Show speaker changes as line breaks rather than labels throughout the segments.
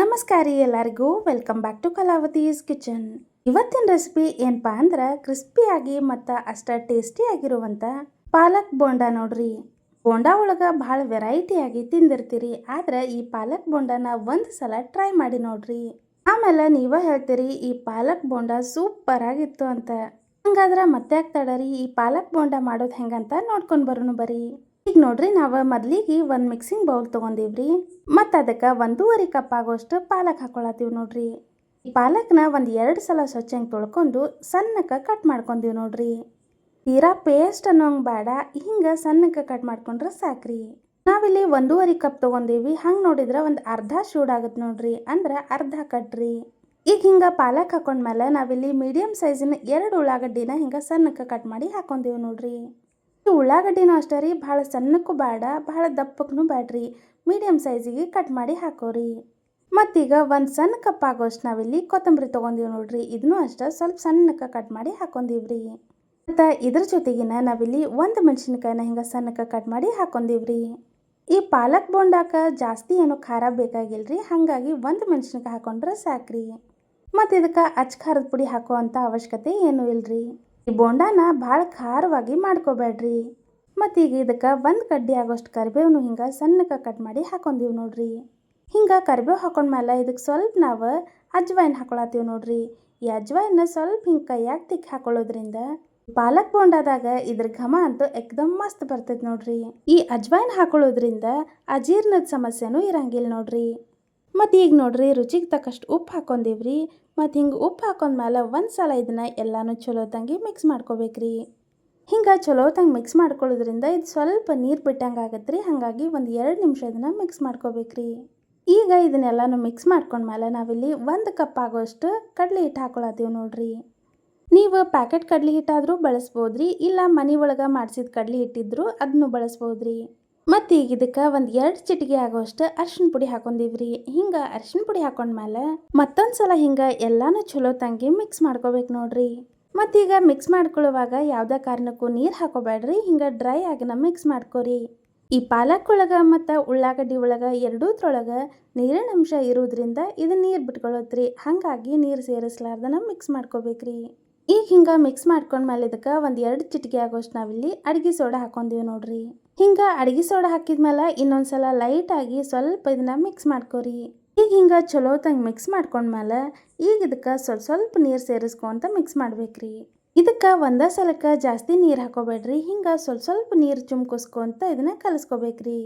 ನಮಸ್ಕಾರ ಎಲ್ಲರಿಗೂ. Welcome back to Kalavathi's kitchen ಇವತ್ತಿನ ರೆಸಿಪಿ ಏನಪ್ಪಾ ಅಂದ್ರೆ ಕ್ರಿಸ್ಪಿಯಾಗಿ ಮತ್ತು ಅಷ್ಟ ಟೇಸ್ಟಿ ಆಗಿರುವಂಥ ಪಾಲಕ್ ಬೋಂಡ ನೋಡ್ರಿ. ಬೋಂಡ ಒಳಗೆ ಭಾಳ ವೆರೈಟಿಯಾಗಿ ತಿಂದಿರ್ತೀರಿ. ಆದ್ರೆ ಈ ಪಾಲಕ್ ಬೋಂಡನ ಒಂದು ಸಲ ಟ್ರೈ ಮಾಡಿ ನೋಡ್ರಿ. ಆಮೇಲೆ ನೀವ ಹೇಳ್ತೀರಿ ಈ ಪಾಲಕ್ ಬೋಂಡ ಸೂಪರ್ ಆಗಿತ್ತು ಅಂತ. ಹಂಗಾದ್ರೆ ಮತ್ತೆ ತಡರಿ ಈ ಪಾಲಕ್ ಬೋಂಡ ಮಾಡೋದು ಹೆಂಗಂತ ನೋಡ್ಕೊಂಡು ಬರೋಣ ಬರ್ರಿ ಈಗ ನೋಡ್ರಿ ನಾವು ಮೊದ್ಲಿಗೆ ಒಂದು ಮಿಕ್ಸಿಂಗ್ ಬೌಲ್ ತೊಗೊಂಡಿವ್ರಿ. ಮತ್ತು ಅದಕ್ಕೆ ಒಂದೂವರೆ ಕಪ್ ಆಗೋಷ್ಟು ಪಾಲಕ್ ಹಾಕೊಳತ್ತೀವಿ ನೋಡ್ರಿ. ಪಾಲಕ್ನ ಒಂದು ಎರಡು ಸಲ ಸ್ವಚ್ಛಂಗೆ ತೊಳ್ಕೊಂಡು ಸಣ್ಣಕ್ಕೆ ಕಟ್ ಮಾಡ್ಕೊಂಡೀವಿ ನೋಡ್ರಿ. ತೀರಾ ಪೇಸ್ಟ್ ಅನ್ನೋಂಗೆ ಬೇಡ ಹಿಂಗೆ ಸಣ್ಣಕ್ಕೆ ಕಟ್ ಮಾಡ್ಕೊಂಡ್ರೆ ಸಾಕ್ರಿ. ನಾವಿಲ್ಲಿ ಒಂದೂವರೆ ಕಪ್ ತೊಗೊಂಡೀವಿ, ಹಂಗೆ ನೋಡಿದ್ರೆ ಒಂದು ಅರ್ಧ ಶೂಡಾಗುತ್ತೆ ನೋಡ್ರಿ, ಅಂದ್ರೆ ಅರ್ಧ ಕಟ್ರಿ ಈಗ ಹಿಂಗೆ ಪಾಲಕ್ ಹಾಕೊಂಡ್ಮೇಲೆ ನಾವಿಲ್ಲಿ ಮೀಡಿಯಮ್ ಸೈಜಿನ ಎರಡು ಉಳ್ಳಾಗಡ್ಡಿನ ಹಿಂಗೆ ಸಣ್ಣಕ್ಕೆ ಕಟ್ ಮಾಡಿ ಹಾಕೊಂಡೀವಿ ನೋಡ್ರಿ. ಉಳ್ಳಾಗಡ್ಡಿನೂ ಅಷ್ಟೇ ರೀ, ಭಾಳ ಸಣ್ಣಕ್ಕೂ ಬೇಡ, ಭಾಳ ದಪ್ಪಕ್ಕೂ ಬೇಡ್ರಿ. ಮೀಡಿಯಮ್ ಸೈಜಿಗೆ ಕಟ್ ಮಾಡಿ ಹಾಕೋರಿ. ಮತ್ತೀಗ ಒಂದು ಸಣ್ಣ ಕಪ್ ಆಗೋಷ್ಟು ನಾವಿಲ್ಲಿ ಕೊತ್ತಂಬರಿ ತೊಗೊಂಡೀವಿ ನೋಡ್ರಿ. ಇದನ್ನೂ ಅಷ್ಟೇ ಸ್ವಲ್ಪ ಸಣ್ಣಕ್ಕೆ ಕಟ್ ಮಾಡಿ ಹಾಕೊಂಡಿವ್ರಿ. ಮತ್ತು ಇದ್ರ ಜೊತೆಗಿನ ನಾವಿಲ್ಲಿ ಒಂದು ಮೆಣಸಿನ್ಕಾಯಿನ ಹಿಂಗೆ ಸಣ್ಣಕ್ಕೆ ಕಟ್ ಮಾಡಿ ಹಾಕೊಂದೀವ್ರಿ ಈ ಪಾಲಕ್ ಬೋಂಡಾಕ ಜಾಸ್ತಿ ಏನು ಖಾರ ಬೇಕಾಗಿಲ್ರಿ, ಹಾಗಾಗಿ ಒಂದು ಮೆಣಸಿನ್ಕಾಯಿ ಹಾಕೊಂಡ್ರೆ ಸಾಕ್ರಿ. ಮತ್ತು ಇದಕ್ಕೆ ಅಚ್ಚ ಖಾರದ ಪುಡಿ ಹಾಕೋ ಅಂಥ ಅವಶ್ಯಕತೆ ಏನೂ ಇಲ್ರಿ. ಈ ಬೋಂಡಾನ ಭಾಳ ಖಾರವಾಗಿ ಮಾಡ್ಕೋಬೇಡ್ರಿ. ಈಗ ಇದಕ್ಕೆ ಒಂದು ಕಡ್ಡಿ ಆಗೋಷ್ಟು ಕರಿಬೇವನು ಹಿಂಗೆ ಸಣ್ಣಕ್ಕೆ ಕಟ್ ಮಾಡಿ ಹಾಕೊಂಡೀವಿ ನೋಡ್ರಿ. ಹಿಂಗೆ ಕರಿಬೇವು ಹಾಕೊಂಡ್ಮೇಲೆ ಇದಕ್ಕೆ ಸ್ವಲ್ಪ ನಾವು ಅಜ್ವಾಯಿನ್ ಹಾಕೊಳತ್ತೀವಿ ನೋಡ್ರಿ. ಈ ಅಜ್ವಾಯಿನ ಸ್ವಲ್ಪ ಹಿಂಗೆ ಕೈಯಾಗ ತಿಕ್ಕಿ ಹಾಕೊಳ್ಳೋದ್ರಿಂದ ಪಾಲಕ್ ಬೋಂಡಾದಾಗ ಇದ್ರ ಘಮ ಅಂತೂ ಎಕ್ದಮ್ ಮಸ್ತ್ ಬರ್ತೈತೆ ನೋಡ್ರಿ. ಈ ಅಜ್ವಾಯಿನ್ ಹಾಕೊಳ್ಳೋದ್ರಿಂದ ಅಜೀರ್ಣದ ಸಮಸ್ಯೆನೂ ಇರಂಗಿಲ್ಲ ನೋಡ್ರಿ. ಮತ್ತು ಈಗ ನೋಡ್ರಿ ರುಚಿಗೆ ತಕ್ಕಷ್ಟು ಉಪ್ಪು ಹಾಕೊಂಡೀವ್ರಿ ಮತ್ತು ಹಿಂಗೆ ಉಪ್ಪು ಹಾಕೊಂಡ್ಮೇಲೆ ಒಂದು ಸಲ ಇದನ್ನು ಎಲ್ಲನೂ ಚಲೋತಂಗಿ ಮಿಕ್ಸ್ ಮಾಡ್ಕೋಬೇಕ್ರಿ. ಹಿಂಗೆ ಚಲೋ ತಂಗಿ ಮಿಕ್ಸ್ ಮಾಡ್ಕೊಳ್ಳೋದ್ರಿಂದ ಇದು ಸ್ವಲ್ಪ ನೀರು ಬಿಟ್ಟಂಗೆ ಆಗತ್ತೆ ರೀ ಹಾಗಾಗಿ ಒಂದು ಎರಡು ನಿಮಿಷ ಇದನ್ನು ಮಿಕ್ಸ್ ಮಾಡ್ಕೋಬೇಕ್ರಿ. ಈಗ ಇದನ್ನೆಲ್ಲನೂ ಮಿಕ್ಸ್ ಮಾಡ್ಕೊಂಡ್ಮೇಲೆ ನಾವಿಲ್ಲಿ ಒಂದು ಕಪ್ ಆಗೋಷ್ಟು ಕಡಲೆ ಹಿಟ್ಟು ಹಾಕೊಳತ್ತೀವಿ ನೋಡ್ರಿ. ನೀವು ಪ್ಯಾಕೆಟ್ ಕಡಲೆ ಹಿಟ್ಟಾದರೂ ಬಳಸ್ಬೋದ್ರಿ, ಇಲ್ಲ ಮನೆ ಒಳಗೆ ಮಾಡಿಸಿದ ಕಡಲೆ ಹಿಟ್ಟಿದ್ರು ಅದನ್ನು ಬಳಸ್ಬೋದ್ರಿ. ಮತ್ತು ಈಗ ಇದಕ್ಕೆ ಒಂದು ಎರಡು ಚಿಟಿಕೆ ಆಗೋಷ್ಟು ಅರ್ಶಿಣ ಪುಡಿ ಹಾಕೊಂಡೀವ್ರಿ. ಹಿಂಗೆ ಅರ್ಶಿಣ ಪುಡಿ ಹಾಕೊಂಡ್ಮೇಲೆ ಮತ್ತೊಂದು ಸಲ ಹಿಂಗೆ ಎಲ್ಲಾನು ಚಲೋ ತಂಗಿ ಮಿಕ್ಸ್ ಮಾಡ್ಕೋಬೇಕು ನೋಡ್ರಿ. ಮತ್ತೀಗ ಮಿಕ್ಸ್ ಮಾಡ್ಕೊಳ್ಳುವಾಗ ಯಾವುದೇ ಕಾರಣಕ್ಕೂ ನೀರು ಹಾಕೋಬೇಡ್ರಿ, ಹಿಂಗೆ ಡ್ರೈ ಆಗಿನ ಮಿಕ್ಸ್ ಮಾಡ್ಕೋರಿ. ಈ ಪಾಲಕ್ ಒಳಗೆ ಮತ್ತು ಉಳ್ಳಾಗಡ್ಡಿ ಒಳಗೆ ಎರಡೂದ್ರೊಳಗೆ ನೀರಿನ ಅಂಶ ಇರೋದ್ರಿಂದ ಇದು ನೀರು ಬಿಟ್ಕೊಳ್ಳೋತ್ರಿ ಹಾಗಾಗಿ ನೀರು ಸೇರಿಸ್ಲಾರ್ದನ ಮಿಕ್ಸ್ ಮಾಡ್ಕೋಬೇಕ್ರಿ. ಈಗ ಹಿಂಗೆ ಮಿಕ್ಸ್ ಮಾಡ್ಕೊಂಡ್ಮೇಲೆ ಇದಕ್ಕೆ ಒಂದು ಎರಡು ಚಿಟಿಕೆ ಆಗೋಷ್ಟು ನಾವಿಲ್ಲಿ ಅಡುಗೆ ಸೋಡಾ ಹಾಕೊಂಡಿವಿ ನೋಡ್ರಿ. ಹಿಂಗೆ ಅಡುಗೆ ಸೋಡಾ ಹಾಕಿದ್ಮೇಲೆ ಇನ್ನೊಂದು ಸಲ ಲೈಟಾಗಿ ಸ್ವಲ್ಪ ಇದನ್ನ ಮಿಕ್ಸ್ ಮಾಡ್ಕೋರಿ. ಈಗ ಹಿಂಗೆ ಚಲೋ ತಂಗೆ ಮಿಕ್ಸ್ ಮಾಡ್ಕೊಂಡ್ಮೇಲೆ ಈಗ ಇದಕ್ಕೆ ಸ್ವಲ್ಪ ಸ್ವಲ್ಪ ನೀರು ಸೇರಿಸ್ಕೊಂತ ಮಿಕ್ಸ್ ಮಾಡ್ಬೇಕ್ರಿ. ಇದಕ್ಕೆ ಒಂದೇ ಸಲಕ್ಕೆ ಜಾಸ್ತಿ ನೀರು ಹಾಕೋಬೇಡ್ರಿ. ಹಿಂಗೆ ಸ್ವಲ್ಪ ಸ್ವಲ್ಪ ನೀರು ಚುಮ್ಕೋಸ್ಕೊಂತ ಇದನ್ನ ಕಲಿಸ್ಕೋಬೇಕ್ರಿ.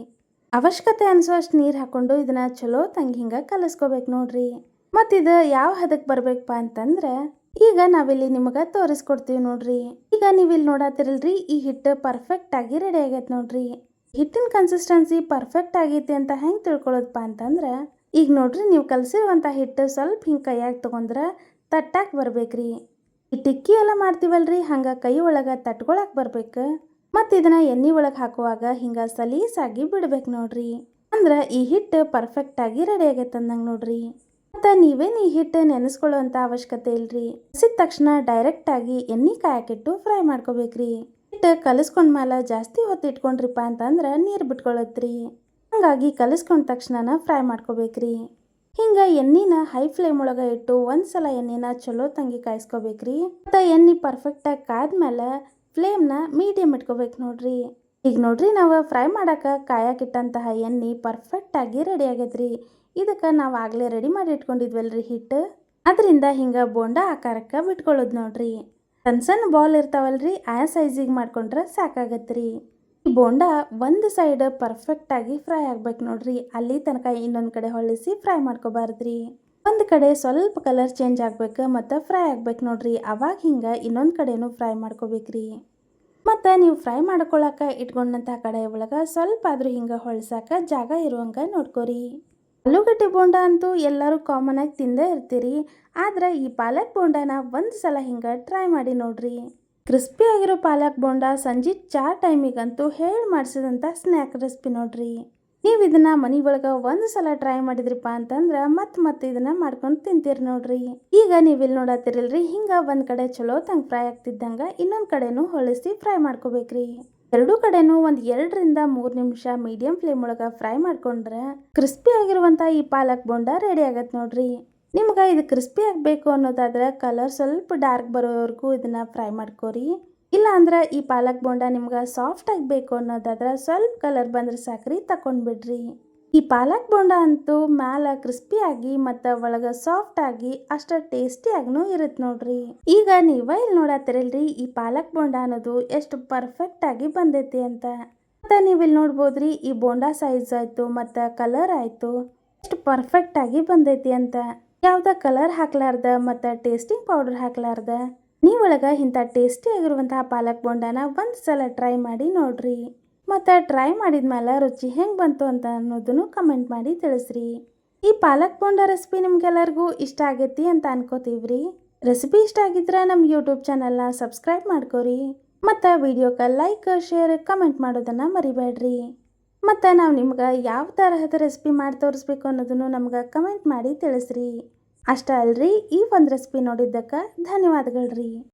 ಅವಶ್ಯಕತೆ ಅನಿಸೋಷ್ಟು ನೀರು ಹಾಕೊಂಡು ಇದನ್ನ ಚಲೋ ತಂಗಿ ಹಿಂಗೆ ಕಲಿಸ್ಕೋಬೇಕು ನೋಡ್ರಿ. ಮತ್ತಿದು ಯಾವ ಹದಕ್ಕೆ ಬರಬೇಕಪ್ಪ ಅಂತಂದ್ರೆ ಈಗ ನಾವಿಲ್ಲಿ ನಿಮಗೆ ತೋರಿಸ್ಕೊಡ್ತೀವಿ ನೋಡ್ರಿ. ಈಗ ನೀವು ಇಲ್ಲಿ ನೋಡತ್ತಿರಲ್ರಿ ಈ ಹಿಟ್ಟು ಪರ್ಫೆಕ್ಟ್ ಆಗಿ ರೆಡಿ ಆಗೈತೆ ನೋಡ್ರಿ. ಹಿಟ್ಟಿನ ಕನ್ಸಿಸ್ಟೆನ್ಸಿ ಪರ್ಫೆಕ್ಟ್ ಆಗೈತಿ ಅಂತ ಹೆಂಗೆ ತಿಳ್ಕೊಳ್ಳೋದಪ್ಪ ಅಂತಂದ್ರೆ, ಈಗ ನೋಡ್ರಿ ನೀವು ಕಲಸಿರುವಂಥ ಹಿಟ್ಟು ಸ್ವಲ್ಪ ಹಿಂಗೆ ಕೈಯಾಗ ತೊಗೊಂಡ್ರೆ ತಟ್ಟಾಕ್ ಬರ್ಬೇಕ್ರಿ. ಈ ಟಿಕ್ಕಿ ಎಲ್ಲ ಮಾಡ್ತೀವಲ್ರಿ, ಹಂಗೆ ಕೈ ಒಳಗೆ ತಟ್ಕೊಳಕ್ಕೆ ಬರ್ಬೇಕು. ಮತ್ತು ಇದನ್ನ ಎಣ್ಣೆ ಒಳಗೆ ಹಾಕುವಾಗ ಹಿಂಗೆ ಸಲೀಸಾಗಿ ಬಿಡ್ಬೇಕು ನೋಡ್ರಿ. ಅಂದ್ರೆ ಈ ಹಿಟ್ಟು ಪರ್ಫೆಕ್ಟಾಗಿ ರೆಡಿ ಆಗೈತೆ ಅಂದಂಗೆ ನೋಡ್ರಿ. ಮತ್ತು ನೀವೇನು ಈ ಹಿಟ್ಟು ನೆನೆಸ್ಕೊಳ್ಳೋವಂಥ ಅವಶ್ಯಕತೆ ಇಲ್ರಿ. ಹಸಿದ ತಕ್ಷಣ ಡೈರೆಕ್ಟಾಗಿ ಎಣ್ಣೆ ಕಾಯಕ್ಕಿಟ್ಟು ಫ್ರೈ ಮಾಡ್ಕೋಬೇಕ್ರಿ. ಹಿಟ್ಟು ಕಲಿಸ್ಕೊಂಡ್ಮೇಲೆ ಜಾಸ್ತಿ ಹೊತ್ತು ಇಟ್ಕೊಂಡ್ರಿಪ್ಪ ಅಂತಂದ್ರೆ ನೀರು ಬಿಟ್ಕೊಳತ್ರಿ. ಹಾಗಾಗಿ ಕಲಿಸ್ಕೊಂಡ ತಕ್ಷಣ ಫ್ರೈ ಮಾಡ್ಕೋಬೇಕ್ರಿ. ಹಿಂಗೆ ಎಣ್ಣೆನ ಹೈ ಫ್ಲೇಮ್ ಒಳಗೆ ಇಟ್ಟು ಒಂದ್ಸಲ ಎಣ್ಣೆನ ಚಲೋ ತಂಗಿ ಕಾಯಿಸ್ಕೋಬೇಕ್ರಿ. ಮತ್ತು ಎಣ್ಣೆ ಪರ್ಫೆಕ್ಟಾಗಿ ಕಾದ್ಮೇಲೆ ಫ್ಲೇಮ್ನ ಮೀಡಿಯಮ್ ಇಟ್ಕೋಬೇಕು ನೋಡ್ರಿ. ಈಗ ನೋಡ್ರಿ ನಾವು ಫ್ರೈ ಮಾಡಕ್ಕೆ ಕಾಯಕ್ಕಿಟ್ಟಂತಹ ಎಣ್ಣೆ ಪರ್ಫೆಕ್ಟಾಗಿ ರೆಡಿ ಆಗೈತ್ರಿ. ಇದಕ್ಕೆ ನಾವು ಆಗಲೇ ರೆಡಿ ಮಾಡಿ ಇಟ್ಕೊಂಡಿದ್ವಲ್ರಿ ಹಿಟ್ಟು. ಅದರಿಂದ ಹಿಂಗೆ ಬೋಂಡ ಆಕಾರಕ್ಕೆ ಬಿಟ್ಕೊಳ್ಳೋದು ನೋಡ್ರಿ. ಸಣ್ಣ ಸಣ್ಣ ಬಾಲ್ ಇರ್ತಾವಲ್ರಿ, ಆ ಸೈಜಿಗೆ ಮಾಡ್ಕೊಂಡ್ರೆ ಸಾಕಾಗತ್ರಿ. ಈ ಬೋಂಡ ಒಂದು ಸೈಡ್ ಪರ್ಫೆಕ್ಟಾಗಿ ಫ್ರೈ ಆಗ್ಬೇಕು ನೋಡ್ರಿ. ಅಲ್ಲಿ ತನಕ ಇನ್ನೊಂದು ಕಡೆ ಹೊಳಿಸಿ ಫ್ರೈ ಮಾಡ್ಕೋಬಾರ್ದ್ರಿ. ಒಂದು ಕಡೆ ಸ್ವಲ್ಪ ಕಲರ್ ಚೇಂಜ್ ಆಗ್ಬೇಕು ಮತ್ತು ಫ್ರೈ ಆಗ್ಬೇಕು ನೋಡ್ರಿ. ಅವಾಗ ಹಿಂಗೆ ಇನ್ನೊಂದು ಕಡೆನೂ ಫ್ರೈ ಮಾಡ್ಕೋಬೇಕ್ರಿ. ಮತ್ತು ನೀವು ಫ್ರೈ ಮಾಡ್ಕೊಳಕ್ಕೆ ಇಟ್ಕೊಂಡಂಥ ಕಡೆ ಒಳಗೆ ಸ್ವಲ್ಪ ಆದರೂ ಹಿಂಗೆ ಹೊಳ್ಸಾಕ ಜಾಗ ಇರುವಂಗೆ ನೋಡ್ಕೊರಿ. ಆಲೂಗಡ್ಡೆ ಬೋಂಡ ಅಂತೂ ಎಲ್ಲರೂ ಕಾಮನ್ ಆಗಿ ತಿಂದೇ ಇರ್ತೀರಿ. ಆದ್ರೆ ಈ ಪಾಲಕ್ ಬೋಂಡನ ಒಂದು ಸಲ ಹಿಂಗೆ ಟ್ರೈ ಮಾಡಿ ನೋಡ್ರಿ. ಕ್ರಿಸ್ಪಿ ಆಗಿರೋ ಪಾಲಕ್ ಬೋಂಡ ಸಂಜೆ ಚಾ ಟೈಮಿಗಂತೂ ಹೇಳಿ ಮಾಡಿಸಿದಂಥ ಸ್ನ್ಯಾಕ್ ರೆಸಿಪಿ ನೋಡ್ರಿ. ನೀವು ಇದನ್ನ ಮನೆ ಒಳಗೆ ಒಂದು ಸಲ ಟ್ರೈ ಮಾಡಿದ್ರಿಪ್ಪ ಅಂತಂದ್ರೆ ಮತ್ತೆ ಮತ್ತೆ ಇದನ್ನ ಮಾಡ್ಕೊಂಡು ತಿಂತೀರಿ ನೋಡ್ರಿ. ಈಗ ನೀವು ಇಲ್ಲಿ ನೋಡತ್ತಿರಲ್ರಿ ಹಿಂಗೆ ಒಂದು ಕಡೆ ಚಲೋ ತಂಗೆ ಫ್ರೈ ಆಗ್ತಿದ್ದಂಗೆ ಇನ್ನೊಂದು ಕಡೆನೂ ಹೊಳಿಸಿ ಫ್ರೈ ಮಾಡ್ಕೋಬೇಕ್ರಿ. ಎರಡೂ ಕಡೆನೂ ಒಂದು ಎರಡರಿಂದ ಮೂರು ನಿಮಿಷ ಮೀಡಿಯಂ ಫ್ಲೇಮ್ ಒಳಗೆ ಫ್ರೈ ಮಾಡ್ಕೊಂಡ್ರೆ ಕ್ರಿಸ್ಪಿ ಆಗಿರುವಂಥ ಈ ಪಾಲಕ್ ಬೋಂಡ ರೆಡಿ ಆಗತ್ತೆ ನೋಡ್ರಿ. ನಿಮ್ಗೆ ಇದು ಕ್ರಿಸ್ಪಿ ಆಗಬೇಕು ಅನ್ನೋದಾದ್ರೆ ಕಲರ್ ಸ್ವಲ್ಪ ಡಾರ್ಕ್ ಬರೋವರೆಗೂ ಇದನ್ನ ಫ್ರೈ ಮಾಡ್ಕೋರಿ. ಇಲ್ಲ ಅಂದ್ರೆ ಈ ಪಾಲಕ್ ಬೋಂಡ ನಿಮ್ಗೆ ಸಾಫ್ಟ್ ಆಗಬೇಕು ಅನ್ನೋದಾದ್ರೆ ಸ್ವಲ್ಪ ಕಲರ್ ಬಂದ್ರೆ ಸಾಕ್ರಿ ತಕೊಂಡ್ಬಿಡ್ರಿ ಈ ಪಾಲಕ್ ಬೋಂಡ ಅಂತೂ ಮ್ಯಾಲ ಕ್ರಿಸ್ಪಿ ಆಗಿ ಮತ್ತು ಒಳಗೆ ಸಾಫ್ಟ್ ಆಗಿ ಅಷ್ಟ ಟೇಸ್ಟಿಯಾಗೂ ಇರುತ್ತೆ ನೋಡ್ರಿ. ಈಗ ನೀವ ಇಲ್ಲಿ ನೋಡತ್ತಿರಲ್ರಿ ಈ ಪಾಲಕ್ ಬೋಂಡ ಅನ್ನೋದು ಎಷ್ಟು ಪರ್ಫೆಕ್ಟ್ ಆಗಿ ಬಂದೈತಿ ಅಂತ. ಮತ್ತೆ ನೀವು ಇಲ್ಲಿ ನೋಡ್ಬೋದ್ರಿ ಈ ಬೋಂಡ ಸೈಜ್ ಆಯ್ತು ಮತ್ತು ಕಲರ್ ಆಯ್ತು ಎಷ್ಟು ಪರ್ಫೆಕ್ಟ್ ಆಗಿ ಬಂದೈತಿ ಅಂತ. ಯಾವ್ದ ಕಲರ್ ಹಾಕ್ಲಾರ್ದ ಮತ್ತು ಟೇಸ್ಟಿಂಗ್ ಪೌಡರ್ ಹಾಕ್ಲಾರ್ದ. ನೀವೊಳಗ ಇಂಥ ಟೇಸ್ಟಿ ಆಗಿರುವಂತಹ ಪಾಲಕ್ ಬೋಂಡನ ಒಂದು ಸಲ ಟ್ರೈ ಮಾಡಿ ನೋಡ್ರಿ. ಮತ್ತು ಟ್ರೈ ಮಾಡಿದ ಮೇಲೆ ರುಚಿ ಹೆಂಗೆ ಬಂತು ಅಂತ ಅನ್ನೋದನ್ನು ಕಮೆಂಟ್ ಮಾಡಿ ತಿಳಿಸ್ರಿ. ಈ ಪಾಲಕ್ ಬೋಂಡ ರೆಸಿಪಿ ನಿಮ್ಗೆಲ್ಲರಿಗೂ ಇಷ್ಟ ಆಗೈತಿ ಅಂತ ಅನ್ಕೋತೀವ್ರಿ. ರೆಸಿಪಿ ಇಷ್ಟ ಆಗಿದ್ರೆ ನಮ್ಮ ಯೂಟ್ಯೂಬ್ ಚಾನಲ್ನ ಸಬ್ಸ್ಕ್ರೈಬ್ ಮಾಡ್ಕೋರಿ. ಮತ್ತು ವಿಡಿಯೋಕ್ಕೆ ಲೈಕ್ ಶೇರ್ ಕಮೆಂಟ್ ಮಾಡೋದನ್ನು ಮರಿಬೇಡ್ರಿ ಮತ್ತು ನಾವು ನಿಮ್ಗೆ ಯಾವ ತರಹದ ರೆಸಿಪಿ ಮಾಡಿ ತೋರಿಸ್ಬೇಕು ಅನ್ನೋದನ್ನು ನಮ್ಗೆ ಕಮೆಂಟ್ ಮಾಡಿ ತಿಳಿಸ್ರಿ. ಅಷ್ಟೇ ಅಲ್ರಿ ಈ ಒಂದು ರೆಸಿಪಿ ನೋಡಿದ್ದಕ್ಕೆ ಧನ್ಯವಾದಗಳ್ರಿ.